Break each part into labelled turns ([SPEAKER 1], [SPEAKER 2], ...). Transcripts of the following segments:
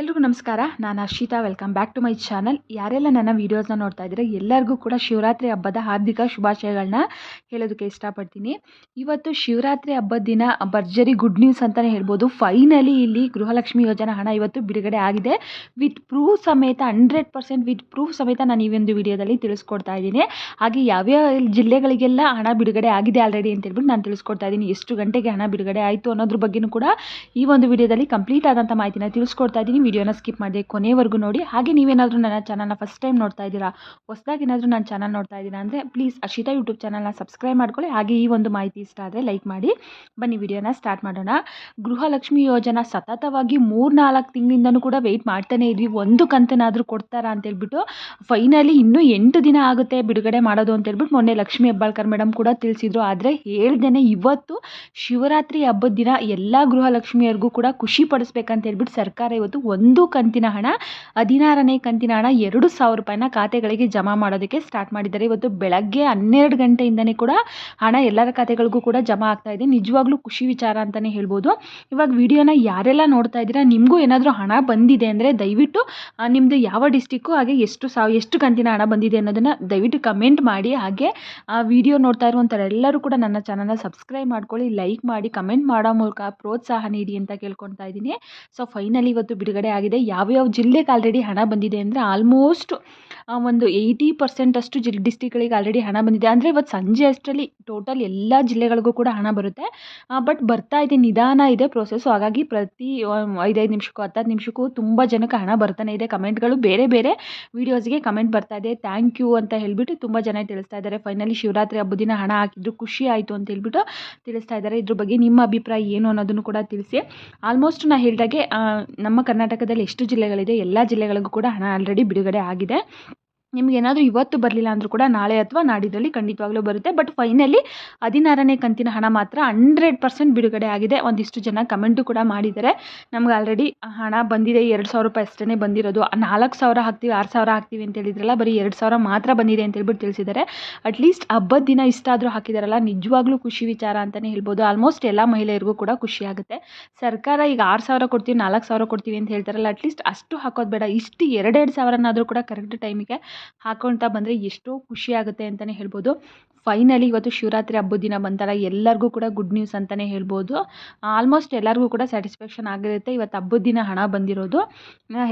[SPEAKER 1] ಎಲ್ರಿಗೂ ನಮಸ್ಕಾರ. ನಾನು Arshita. Welcome back to my channel ಯಾರೆಲ್ಲ ನನ್ನ ವೀಡಿಯೋಸ್ನ ನೋಡ್ತಾ ಇದ್ದೀರಾ, ಎಲ್ಲರಿಗೂ ಕೂಡ ಶಿವರಾತ್ರಿ ಹಬ್ಬದ ಹಾರ್ದಿಕ ಶುಭಾಶಯಗಳನ್ನ ಹೇಳೋದಕ್ಕೆ ಇಷ್ಟಪಡ್ತೀನಿ. ಇವತ್ತು ಶಿವರಾತ್ರಿ ಹಬ್ಬದ ದಿನ, ಭರ್ಜರಿ ಗುಡ್ ನ್ಯೂಸ್ ಅಂತಲೇ ಹೇಳ್ಬೋದು. ಫೈನಲಿ ಇಲ್ಲಿ ಗೃಹಲಕ್ಷ್ಮಿ ಯೋಜನಾ ಹಣ ಇವತ್ತು ಬಿಡುಗಡೆ ಆಗಿದೆ. ವಿತ್ ಪ್ರೂಫ್ ಸಮೇತ ಹಂಡ್ರೆಡ್ ಪರ್ಸೆಂಟ್ ವಿತ್ ಪ್ರೂಫ್ ಸಮೇತ ನಾನು ಈ ಒಂದು ವಿಡಿಯೋದಲ್ಲಿ ತಿಳಿಸ್ಕೊಡ್ತಾ ಇದ್ದೀನಿ. ಹಾಗೆ ಯಾವ್ಯಾವ ಜಿಲ್ಲೆಗಳಿಗೆಲ್ಲ ಹಣ ಬಿಡುಗಡೆ ಆಗಿದೆ ಆಲ್ರೆಡಿ ಅಂತ ಹೇಳ್ಬಿಟ್ಟು ನಾನು ತಿಳಿಸ್ಕೊಡ್ತಾ ಇದ್ದೀನಿ. ಎಷ್ಟು ಗಂಟೆಗೆ ಹಣ ಬಿಡುಗಡೆ ಆಯಿತು ಅನ್ನೋದ್ರ ಬಗ್ಗೆಯೂ ಕೂಡ ಈ ಒಂದು ವಿಡಿಯೋದಲ್ಲಿ ಕಂಪ್ಲೀಟ್ ಆದಂಥ ಮಾಹಿತಿನ ತಿಳಿಸ್ಕೊಡ್ತಾ ಇದ್ದೀನಿ. ವಿಡಿಯೋನ ಸ್ಕಿಪ್ ಮಾಡಿದೆ ಕೊನೆವರೆಗೂ ನೋಡಿ. ಹಾಗೆ ನೀವೇನಾದರೂ ನನ್ನ ಚಾನಲ್ನ ಫಸ್ಟ್ ಟೈಮ್ ನೋಡ್ತಾ ಇದ್ದೀರಾ, ಹೊಸದಾಗಿ ಏನಾದರೂ ನನ್ನ ಚಾನಲ್ ನೋಡ್ತಾ ಇದ್ದೀರಾ ಅಂದರೆ ಪ್ಲೀಸ್ ಅಶಿತಾ ಯೂಟ್ಯೂಬ್ ಚಾನಲ್ನ ಸಬ್ಸ್ಕ್ರೈಬ್ ಮಾಡ್ಕೊಳ್ಳಿ. ಹಾಗೆ ಈ ಒಂದು ಮಾಹಿತಿ ಇಷ್ಟ ಆದರೆ ಲೈಕ್ ಮಾಡಿ. ಬನ್ನಿ, ವಿಡಿಯೋನ ಸ್ಟಾರ್ಟ್ ಮಾಡೋಣ. ಗೃಹಲಕ್ಷ್ಮಿ ಯೋಜನಾ ಸತತವಾಗಿ ಮೂರು ನಾಲ್ಕು ತಿಂಗಳಿಂದನೂ ಕೂಡ ವೆಯ್ಟ್ ಮಾಡ್ತಾನೆ ಇದ್ವಿ. ಒಂದು ಕಂತನಾದರೂ ಕೊಡ್ತಾರಾ ಅಂತೇಳ್ಬಿಟ್ಟು ಫೈನಲಿ ಇನ್ನೂ ಎಂಟು ದಿನ ಆಗುತ್ತೆ ಬಿಡುಗಡೆ ಮಾಡೋದು ಅಂತೇಳ್ಬಿಟ್ಟು ಮೊನ್ನೆ ಲಕ್ಷ್ಮಿ ಹೆಬ್ಬಾಳ್ಕರ್ ಮೇಡಮ್ ಕೂಡ ತಿಳಿಸಿದ್ರು. ಆದರೆ ಹೇಳ್ದೇನೆ ಇವತ್ತು ಶಿವರಾತ್ರಿ ಹಬ್ಬದ ದಿನ ಎಲ್ಲ ಗೃಹಲಕ್ಷ್ಮಿಯರಿಗೂ ಕೂಡ ಖುಷಿ ಪಡಿಸ್ಬೇಕಂತ ಹೇಳ್ಬಿಟ್ಟು ಸರ್ಕಾರ ಇವತ್ತು ಒಂದು ಕಂತಿನ ಹಣ, ಹದಿನಾರನೇ ಕಂತಿನ ಹಣ ಎರಡು ಸಾವಿರ ರೂಪಾಯಿನ ಖಾತೆಗಳಿಗೆ ಜಮಾ ಮಾಡೋದಕ್ಕೆ ಸ್ಟಾರ್ಟ್ ಮಾಡಿದ್ದಾರೆ. ಇವತ್ತು ಬೆಳಗ್ಗೆ ಹನ್ನೆರಡು ಗಂಟೆಯಿಂದನೇ ಕೂಡ ಹಣ ಎಲ್ಲರ ಖಾತೆಗಳಿಗೂ ಕೂಡ ಜಮಾ ಆಗ್ತಾ ಇದೆ. ನಿಜವಾಗ್ಲೂ ಖುಷಿ ವಿಚಾರ ಅಂತಲೇ ಹೇಳ್ಬೋದು. ಇವಾಗ ವಿಡಿಯೋನ ಯಾರೆಲ್ಲ ನೋಡ್ತಾ ಇದ್ದೀರಾ, ನಿಮಗೂ ಏನಾದರೂ ಹಣ ಬಂದಿದೆ ಅಂದರೆ ದಯವಿಟ್ಟು ನಿಮ್ಮದು ಯಾವ ಡಿಸ್ಟಿಕ್ಕು ಹಾಗೆ ಎಷ್ಟು ಸಾವ್ ಎಷ್ಟು ಕಂತಿನ ಹಣ ಬಂದಿದೆ ಅನ್ನೋದನ್ನು ದಯವಿಟ್ಟು ಕಮೆಂಟ್ ಮಾಡಿ. ಹಾಗೆ, ಆ, ವಿಡಿಯೋ ನೋಡ್ತಾ ಎಲ್ಲರೂ ಕೂಡ ನನ್ನ ಚಾನಲ್ನ ಸಬ್ಸ್ಕ್ರೈಬ್ ಮಾಡ್ಕೊಳ್ಳಿ ಲೈಕ್ ಮಾಡಿ ಕಮೆಂಟ್ ಮಾಡೋ ಮೂಲಕ ಪ್ರೋತ್ಸಾಹ ನೀಡಿ ಅಂತ ಕೇಳ್ಕೊತಾ ಇದ್ದೀನಿ. ಸೊ ಫೈನಲಿ ಇವತ್ತು ಬಿಡುಗಡೆ ಆಗಿದೆ. ಯಾವ್ಯಾವ ಜಿಲ್ಲೆಗೆ ಆಲ್ರೆಡಿ ಹಣ ಬಂದಿದೆ ಅಂದರೆ ಆಲ್ಮೋಸ್ಟ್ ಒಂದು ಏಯ್ಟಿ ಪರ್ಸೆಂಟಷ್ಟು ಜಿಲ್ ಡಿಸ್ಟಿಕ್ಗಳಿಗೆ ಆಲ್ರೆಡಿ ಹಣ ಬಂದಿದೆ. ಅಂದರೆ ಇವತ್ತು ಸಂಜೆ ಅಷ್ಟರಲ್ಲಿ ಟೋಟಲ್ ಎಲ್ಲ ಜಿಲ್ಲೆಗಳಿಗೂ ಕೂಡ ಹಣ ಬರುತ್ತೆ. ಬಟ್ ಬರ್ತಾ ಇದೆ, ನಿಧಾನ ಇದೆ ಪ್ರೋಸೆಸ್ಸು ಹಾಗಾಗಿ ಪ್ರತಿ ಐದೈದು ನಿಮಿಷಕ್ಕೂ ಹತ್ತು ನಿಮಿಷಕ್ಕೂ ತುಂಬ ಜನಕ್ಕೆ ಹಣ ಬರ್ತಾನೆ ಇದೆ. ಕಮೆಂಟ್ಗಳು ಬೇರೆ ಬೇರೆ ವೀಡಿಯೋಸ್ಗೆ ಕಮೆಂಟ್ ಬರ್ತಾ ಇದೆ. ಥ್ಯಾಂಕ್ ಯು ಅಂತ ಹೇಳಿಬಿಟ್ಟು ತುಂಬ ಜನ ತಿಳಿಸ್ತಾ ಇದ್ದಾರೆ. ಫೈನಲಿ ಶಿವರಾತ್ರಿ ಹಬ್ಬದ ದಿನ ಹಣ ಹಾಕಿದ್ರು ಖುಷಿ ಆಯಿತು ಅಂತ ಹೇಳ್ಬಿಟ್ಟು ತಿಳಿಸ್ತಾ ಇದ್ದಾರೆ. ಇದ್ರ ಬಗ್ಗೆ ನಿಮ್ಮ ಅಭಿಪ್ರಾಯ ಏನು ಅನ್ನೋದನ್ನು ಕೂಡ ತಿಳಿಸಿ. ಆಲ್ಮೋಸ್ಟ್ ನಾ ಹೇಳಿದಾಗೆ ನಮ್ಮ ಕರ್ನಾಟಕದಲ್ಲಿ ಎಷ್ಟು ಜಿಲ್ಲೆಗಳಿದೆ? ಎಲ್ಲ ಜಿಲ್ಲೆಗಳಿಗೂ ಕೂಡ ಹಣ ಆಲ್ರೆಡಿ ಬಿಡುಗಡೆ ಆಗಿದೆ. ನಿಮಗೇನಾದರೂ ಇವತ್ತು ಬರಲಿಲ್ಲ ಅಂದರೂ ಕೂಡ ನಾಳೆ ಅಥವಾ ನಾಡಿದ್ದಲ್ಲಿ ಖಂಡಿತವಾಗ್ಲೂ ಬರುತ್ತೆ. ಬಟ್ ಫೈನಲಿ ಹದಿನಾರನೇ ಕಂತಿನ ಹಣ ಮಾತ್ರ ಹಂಡ್ರೆಡ್ ಪರ್ಸೆಂಟ್ ಬಿಡುಗಡೆ ಆಗಿದೆ. ಒಂದಿಷ್ಟು ಜನ ಕಮೆಂಟು ಕೂಡ ಮಾಡಿದ್ದಾರೆ. ನಮ್ಗೆ ಆಲ್ರೆಡಿ ಹಣ ಬಂದಿದೆ. ಎರಡು ಸಾವಿರ ರೂಪಾಯಿ ಅಷ್ಟೇ ಬಂದಿರೋದು. ನಾಲ್ಕು ಸಾವಿರ ಹಾಕ್ತೀವಿ, ಆರು ಸಾವಿರ ಹಾಕ್ತೀವಿ ಅಂತ ಹೇಳಿದ್ರಲ್ಲ, ಬರೀ ಎರಡು ಸಾವಿರ ಮಾತ್ರ ಬಂದಿದೆ ಅಂತ ಹೇಳ್ಬಿಟ್ಟು ತಿಳಿಸಿದ್ದಾರೆ. ಅಟ್ಲೀಸ್ಟ್ ಹಬ್ಬದ ದಿನ ಇಷ್ಟಾದರೂ ಹಾಕಿದಾರಲ್ಲ. ನಿಜವಾಗ್ಲೂ ಖುಷಿ ವಿಚಾರ ಅಂತಲೇ ಹೇಳ್ಬೋದು. ಆಲ್ಮೋಸ್ಟ್ ಎಲ್ಲ ಮಹಿಳೆಯರಿಗೂ ಕೂಡ ಖುಷಿ ಆಗುತ್ತೆ. ಸರ್ಕಾರ ಈಗ ಆರು ಸಾವಿರ ಕೊಡ್ತೀವಿ, ನಾಲ್ಕು ಸಾವಿರ ಕೊಡ್ತೀವಿ ಅಂತ ಹೇಳ್ತಾರಲ್ಲ ಅಟ್ಲೀಸ್ಟ್ ಅಷ್ಟು ಹಾಕೋದು ಬೇಡ. ಇಷ್ಟು ಎರಡೆರಡು ಸಾವಿರನಾದರೂ ಕೂಡ ಕರೆಕ್ಟ್ ಟೈಮಿಗೆ ಹಾಕೊಳ್ತಾ ಬಂದರೆ ಎಷ್ಟೋ ಖುಷಿ ಆಗುತ್ತೆ ಅಂತಲೇ ಹೇಳ್ಬೋದು. ಫೈನಲಿ ಇವತ್ತು ಶಿವರಾತ್ರಿ ಹಬ್ಬದ ದಿನ ಬಂತಲ್ಲ, ಎಲ್ಲರಿಗೂ ಕೂಡ ಗುಡ್ ನ್ಯೂಸ್ ಅಂತಲೇ ಹೇಳ್ಬೋದು. ಆಲ್ಮೋಸ್ಟ್ ಎಲ್ಲರಿಗೂ ಕೂಡ ಸ್ಯಾಟಿಸ್ಫ್ಯಾಕ್ಷನ್ ಆಗಿರುತ್ತೆ ಇವತ್ತು ಹಬ್ಬದ ದಿನ ಹಣ ಬಂದಿರೋದು.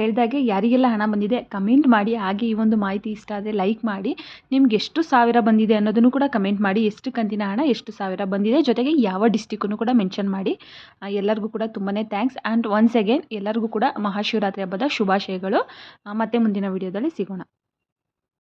[SPEAKER 1] ಹೇಳಿದಾಗೆ ಯಾರಿಗೆಲ್ಲ ಹಣ ಬಂದಿದೆ ಕಮೆಂಟ್ ಮಾಡಿ. ಹಾಗೆ ಈ ಒಂದು ಮಾಹಿತಿ ಇಷ್ಟ ಆದರೆ ಲೈಕ್ ಮಾಡಿ. ನಿಮ್ಗೆ ಎಷ್ಟು ಸಾವಿರ ಬಂದಿದೆ ಅನ್ನೋದನ್ನು ಕೂಡ ಕಮೆಂಟ್ ಮಾಡಿ. ಎಷ್ಟು ಕಂತಿನ ಹಣ, ಎಷ್ಟು ಸಾವಿರ ಬಂದಿದೆ ಜೊತೆಗೆ ಯಾವ ಡಿಸ್ಟಿಕ್ಕನ್ನು ಕೂಡ ಮೆನ್ಷನ್ ಮಾಡಿ. ಎಲ್ಲರಿಗೂ ಕೂಡ ತುಂಬಾ ಥ್ಯಾಂಕ್ಸ್ ಆ್ಯಂಡ್ ಒನ್ಸ್ ಅಗೇನ್ ಎಲ್ಲರಿಗೂ ಕೂಡ ಮಹಾಶಿವರಾತ್ರಿ ಹಬ್ಬದ ಶುಭಾಶಯಗಳು. ಮತ್ತೆ ಮುಂದಿನ ವಿಡಿಯೋದಲ್ಲಿ ಸಿಗೋಣ.